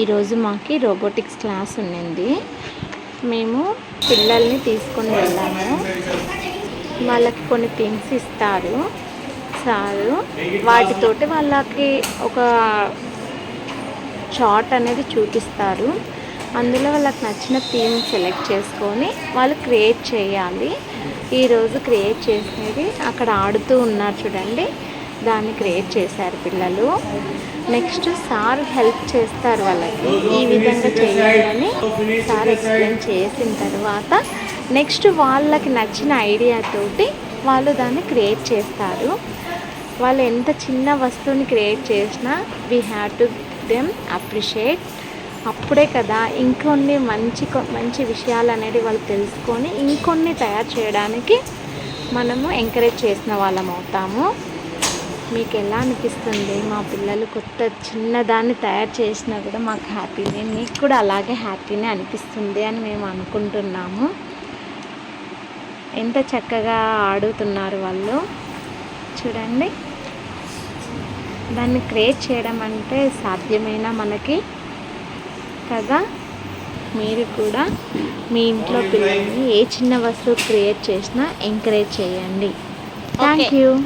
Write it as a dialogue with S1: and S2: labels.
S1: ఈరోజు మాకి robotics class ఉండింది. మేము పిల్లల్ని తీసుకొని వెళ్ళాము. వాళ్ళకి కొన్ని థింగ్స్ ఇస్తారు. సారు వాటితోటి వాళ్ళకి ఒక చార్ట్ అనేది చూపిస్తారు. అందులో వాళ్ళకి నచ్చిన థీమ్ సెలెక్ట్ చేసుకొని వాళ్ళు క్రియేట్ చేయాలి. ఈరోజు క్రియేట్ చేసేది అక్కడ ఆడుతూ ఉన్నారు చూడండి. దాన్ని క్రియేట్ చేశారు పిల్లలు. నెక్స్ట్ సార్ హెల్ప్ చేస్తారు వాళ్ళకి. ఈ విధంగా చేయాలని సార్ ఎక్స్ప్లెయిన్ చేసిన తర్వాత నెక్స్ట్ వాళ్ళకి నచ్చిన ఐడియాతోటి వాళ్ళు దాన్ని క్రియేట్ చేస్తారు. వాళ్ళు ఎంత చిన్న వస్తువుని క్రియేట్ చేసినా we have to them appreciate. అప్పుడే కదా ఇంకొన్ని మంచి కొ- మంచి విషయాలు అనేది వాళ్ళు తెలుసుకొని ఇంకొన్ని తయారు చేయడానికి మనము ఎంకరేజ్ చేసిన వాళ్ళం అవుతాము. మీకు ఎలా అనిపిస్తుంది? మా పిల్లలు కొత్త చిన్నదాన్ని తయారు చేసినా కూడా మాకు హ్యాపీనే మీకు కూడా అలాగే హ్యాపీనే అనిపిస్తుంది అని మేము అనుకుంటున్నాము. ఎంత చక్కగా ఆడుతున్నారు వాళ్ళు. చూడండి. దాన్ని క్రియేట్ చేయడం అంటే సాధ్యమేనా మనకి? కదా? మీరు కూడా మీ ఇంట్లో పిల్లల్ని ఏ చిన్న వస్తువు క్రియేట్ చేసినా ఎంకరేజ్ చేయండి. Thank you